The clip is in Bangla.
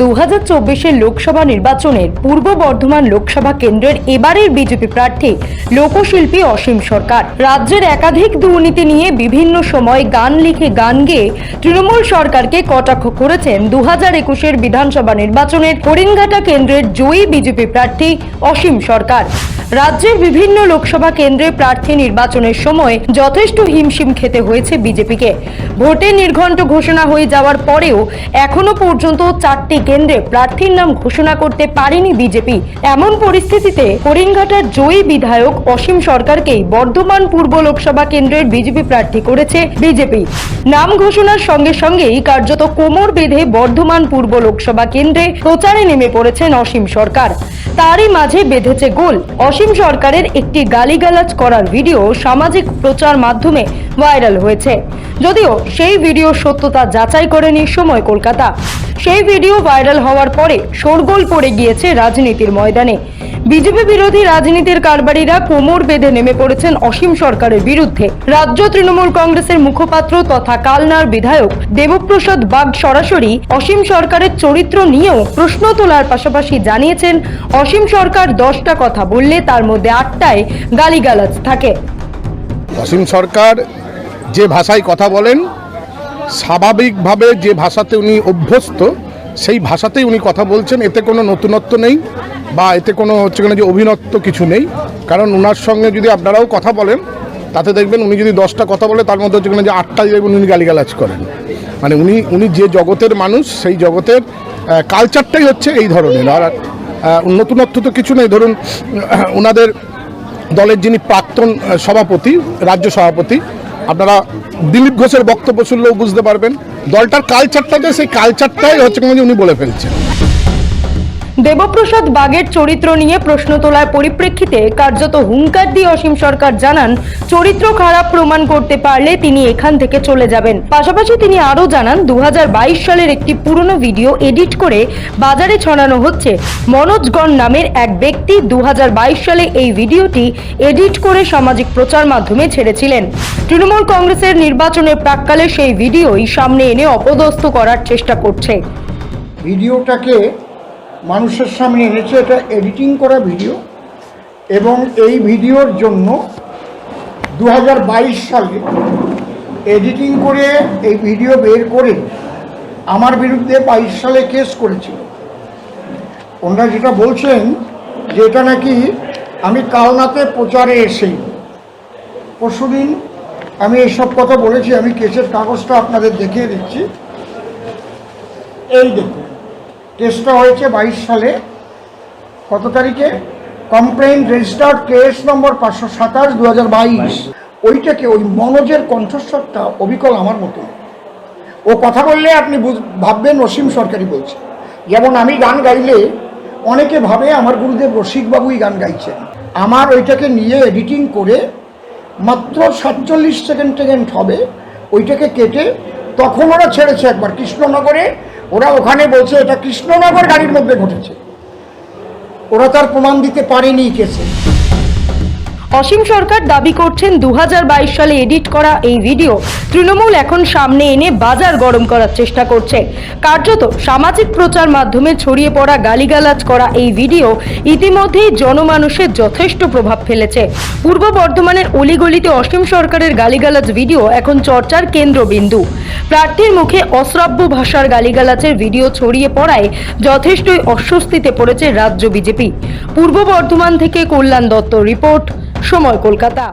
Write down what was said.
দু হাজার চব্বিশের লোকসভা নির্বাচনের পূর্ব বর্ধমান লোকসভা কেন্দ্রের এবারের বিজেপি প্রার্থী লোকশিল্পী অসীম সরকার। রাজ্যের একাধিক দুর্নীতি নিয়ে বিভিন্ন সময় গান লিখে গান গেয়ে তৃণমূল সরকারকে কটাক্ষ করেছেন দু হাজার একুশের বিধানসভা নির্বাচনের হরিণঘাটা কেন্দ্রের জয়ী বিজেপি প্রার্থী অসীম সরকার। রাজ্যের বিভিন্ন লোকসভা কেন্দ্রে প্রার্থী নির্বাচনের সময় যথেষ্ট হিমশিম খেতে হয়েছে বিজেপিকে। ভোটে নির্ঘণ্ট ঘোষণা হয়ে যাওয়ার পরেও এখনও পর্যন্ত চারটি কেন্দ্রে প্রার্থীর নাম ঘোষণা করতে পারেনি বিজেপি। এমন পরিস্থিতিতে হরিণঘাটার জয়ী বিধায়ক অসীম সরকারকেই বর্ধমান পূর্ব লোকসভা কেন্দ্রের বিজেপি প্রার্থী করেছে বিজেপি। নাম ঘোষণার সঙ্গে সঙ্গেই কার্যত কোমর বেঁধে বর্ধমান পূর্ব লোকসভা কেন্দ্রে প্রচারে নেমে পড়েছেন অসীম সরকার। তারই মাঝে বেঁধেছে গোল। অসীম সরকারের একটি গালিগালাজ করার ভিডিও সামাজিক প্রচার মাধ্যমে ভাইরাল হয়েছে। যদিও সেই ভিডিও সত্যতা যাচাই করেনি সময় কলকাতা। সেই ভিডিও ভাইরাল হওয়ার পরে শোরগোল পড়ে গিয়েছে রাজনীতির ময়দানে। বিজেপি বিরোধী রাজনীতির কারবারিরা কোমর বেঁধে নেমে পড়েছেন অসীম সরকারের বিরুদ্ধে। রাজ্য তৃণমূল কংগ্রেসের মুখপাত্র তথা কালনার বিধায়ক দেবপ্রসাদ বাগ সরাসরি অসীম সরকারের চরিত্র নিয়েও প্রশ্ন তোলার পাশাপাশি জানিয়েছেন, অসীম সরকার দশটা কথা বললে তার মধ্যে আটটায় গালিগালাজ থাকে। অসীম সরকার যে ভাষায় কথা বলেন, স্বাভাবিকভাবে যে ভাষাতে উনি অভ্যস্ত, সেই ভাষাতেই উনি কথা বলছেন, এতে কোনো নতুনত্ব নেই। বা এতে কোনো হচ্ছে কিনা যে অভিনত্ব কিছু নেই। কারণ ওনার সঙ্গে যদি আপনারাও কথা বলেন, তাতে দেখবেন উনি যদি দশটা কথা বলে, তার মধ্যে হচ্ছে কিনা যে আটটাই দেখবেন উনি গালিগালাজ করেন। মানে উনি উনি যে জগতের মানুষ, সেই জগতের কালচারটাই হচ্ছে এই ধরনের। আর নতুনত্ব তো কিছু নেই। ধরুন ওনাদের দলের যিনি প্রাক্তন সভাপতি, রাজ্য সভাপতি, আপনারা দিলীপ ঘোষের বক্তব্য শুনলেও বুঝতে পারবেন, দলটার কালচারটাকে সেই কালচারটাই হচ্ছে উনি বলে ফেলছেন। দেবপ্রসাদ বাগের চরিত্র নিয়ে প্রশ্ন তোলার পরিপ্রেক্ষিতে কার্যত হুঙ্কার দিয়ে অসীম সরকার জানান, চরিত্র খারাপ প্রমাণ করতে পারলে তিনি এখান থেকে চলে যাবেন। পাশাপাশি তিনি আরও জানান, দুহাজার বাইশ সালের একটি পুরনো ভিডিও এডিট করে বাজারে ছড়ানো হচ্ছে। মনোজগণ নামের এক ব্যক্তি দু হাজার বাইশ সালে এই ভিডিওটি এডিট করে সামাজিক প্রচার মাধ্যমে ছেড়েছিলেন। তৃণমূল কংগ্রেসের নির্বাচনের প্রাককালে সেই ভিডিওই সামনে এনে অপদস্থ করার চেষ্টা করছে। ভিডিওটাকে মানুষের সামনে এনেছে এটা এডিটিং করা ভিডিও এবং এই ভিডিওর জন্য দু হাজার বাইশ সালে এডিটিং করে এই ভিডিও বের করে আমার বিরুদ্ধে বাইশ সালে কেস করেছিল। ওনারা যেটা বলছেন যে এটা নাকি আমি কালনাতে প্রচারে এসেই পরশুদিন আমি এইসব কথা বলেছি, আমি কেসের কাগজটা আপনাদের দেখিয়ে দিচ্ছি। এই দেখুন। কেসটা হয়েছে বাইশ সালে। কত তারিখে? কমপ্লেন রেজিস্টার্ড কেস নম্বর পাঁচশো সাতাশ দু হাজার বাইশ। ওইটাকে ওই মনোজের কণ্ঠস্বরটা অবিকল আমার মতো ও কথা বললে আপনি ভাববেন অসীম সরকারি বলছে। যেমন আমি গান গাইলে অনেকে ভাবে আমার গুরুদেব রসিকবাবুই গান গাইছেন। আমার ওইটাকে নিয়ে এডিটিং করে মাত্র সাতচল্লিশ সেকেন্ড সেকেন্ড হবে। ওইটাকে কেটে তখন ওরা ছেড়েছে একবার। কৃষ্ণনগরে ওরা ওখানে বলছে, এটা কৃষ্ণনগর গাড়ির মধ্যে ঘটেছে। ওরা তার প্রমাণ দিতে পারেনি কেসে। অসীম সরকার দাবি করছেন দু হাজার বাইশ সালে এডিট করা এই ভিডিও তৃণমূল এখন সামনে এনে বাজার গরম করার চেষ্টা করছে। কার্যত সামাজিক প্রচার মাধ্যমে ছড়িয়ে পড়া গালিগালাজ করা এই ভিডিও ইতিমধ্যেই জনমানুষের যথেষ্ট প্রভাব ফেলেছে। পূর্ব বর্ধমানের অলিগলিতে অসীম সরকারের গালিগালাজ ভিডিও এখন চর্চার কেন্দ্রবিন্দু। প্রার্থীর মুখে অশ্রাব্য ভাষার গালিগালাজের ভিডিও ছড়িয়ে পড়ায় যথেষ্টই অস্বস্তিতে পড়েছে রাজ্য বিজেপি। পূর্ব বর্ধমান থেকে কল্যাণ দত্ত রিপোর্ট, সময় কলকাতা।